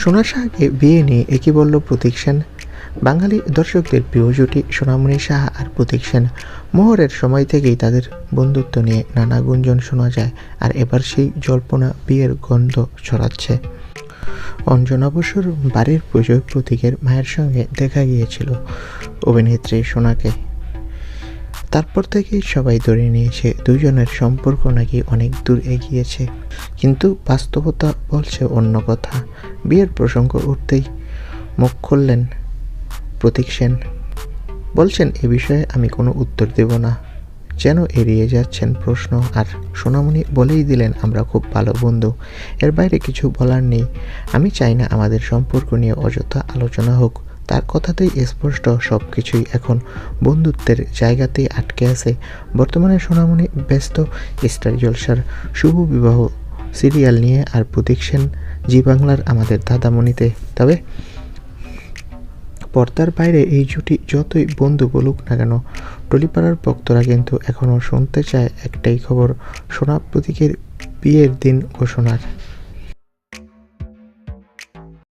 সোনার সাহাকে বিয়ে নিয়ে একই বলল প্রতীক সেন। বাঙালি দর্শকদের প্রিয় জুটি সোনামণি সাহা আর প্রতীক সেন। মোহরের সময় থেকেই তাদের বন্ধুত্ব নিয়ে নানা গুঞ্জন শোনা যায় আর এবার সেই জল্পনা বিয়ের গন্ধ ছড়াচ্ছে। অঞ্জনা বসুর বাড়ির পুজোয় প্রতীকের মায়ের সঙ্গে দেখা গিয়েছিল। অভিনেত্রী সোনাকে তারপর থেকেই সবাই ধরে নিয়েছে, দুজনের সম্পর্ক নাকি অনেক দূর এগিয়েছে। কিন্তু বাস্তবতা বলছে অন্য কথা। বিয়ের প্রসঙ্গ উঠতেই মুখ খুললেন প্রতীক সেন। বলছেন, এ বিষয়ে আমি কোনো উত্তর দেব না। যেন এড়িয়ে যাচ্ছেন প্রশ্ন। আর সোনামণি বলেই দিলেন, আমরা খুব ভালো বন্ধু। এর বাইরে কিছু বলার নেই। আমি চাই না আমাদের সম্পর্ক নিয়ে অযথা আলোচনা হোক। তার কথাতেই স্পষ্ট সব কিছুই এখন বন্ধুত্বের জায়গাতেই আটকে আছে। বর্তমানে সোনামণি ব্যস্ত, স্টার জলসার শুভ বিবাহ সিরিয়াল নিয়ে আর প্রতীক সেন জি বাংলার আমাদের দাদামণিতে। তবে পর্দার বাইরে এই জুটি যতই বন্ধু বলুক না কেন, টলিপাড়ার ভক্তরা কিন্তু এখনও শুনতে চায় একটাই খবর, সোনা প্রতীকের বিয়ের দিন ঘোষণার।